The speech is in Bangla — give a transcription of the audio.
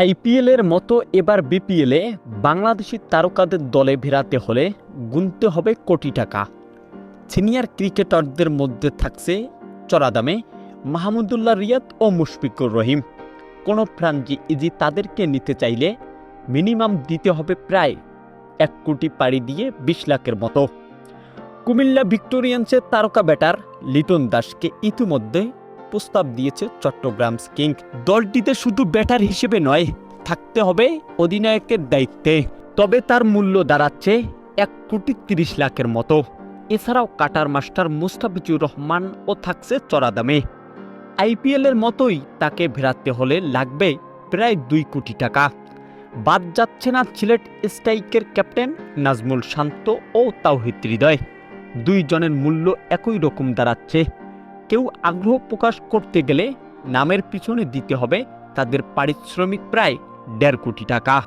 আইপিএলের মতো এবার বিপিএলে বাংলাদেশি তারকাদের দলে ফেরাতে হলে গুনতে হবে কোটি টাকা। সিনিয়র ক্রিকেটারদের মধ্যে থাকছে চড়া দামে মাহমুদুল্লাহ রিয়াদ ও মুশফিকুর রহিম। কোনো ফ্রাঞ্চাইজি তাদেরকে নিতে চাইলে মিনিমাম দিতে হবে প্রায় এক কোটি পাড়ি দিয়ে বিশ লাখের মতো। কুমিল্লা ভিক্টোরিয়ান্সের তারকা ব্যাটার লিটন দাসকে ইতিমধ্যে প্রস্তাব দিয়েছে চট্টগ্রাম কিং দলটিতে শুধু ব্যাটার হিসেবে নয়, থাকতে হবে অধিনায়কের দায়িত্বে। তবে তার মূল্য দাঁড়াচ্ছে এক কোটি তিরিশ লাখের মতো। এছাড়াও কাটার মাস্টার মুস্তাফিজুর রহমান ও থাকছে চড়া দামে। আইপিএলের মতোই তাকে ফেরাতে হলে লাগবে প্রায় দুই কোটি টাকা। বাদ যাচ্ছে না সিলেট স্ট্রাইকের ক্যাপ্টেন নাজমুল শান্ত ও তাওহিদ হৃদয়। দুইজনের মূল্য একই রকম দাঁড়াচ্ছে। কেউ আগ্রহ প্রকাশ করতে গেলে নামের পিছনে দিতে হবে তাদের পারিশ্রমিক প্রায় দেড় কোটি টাকা।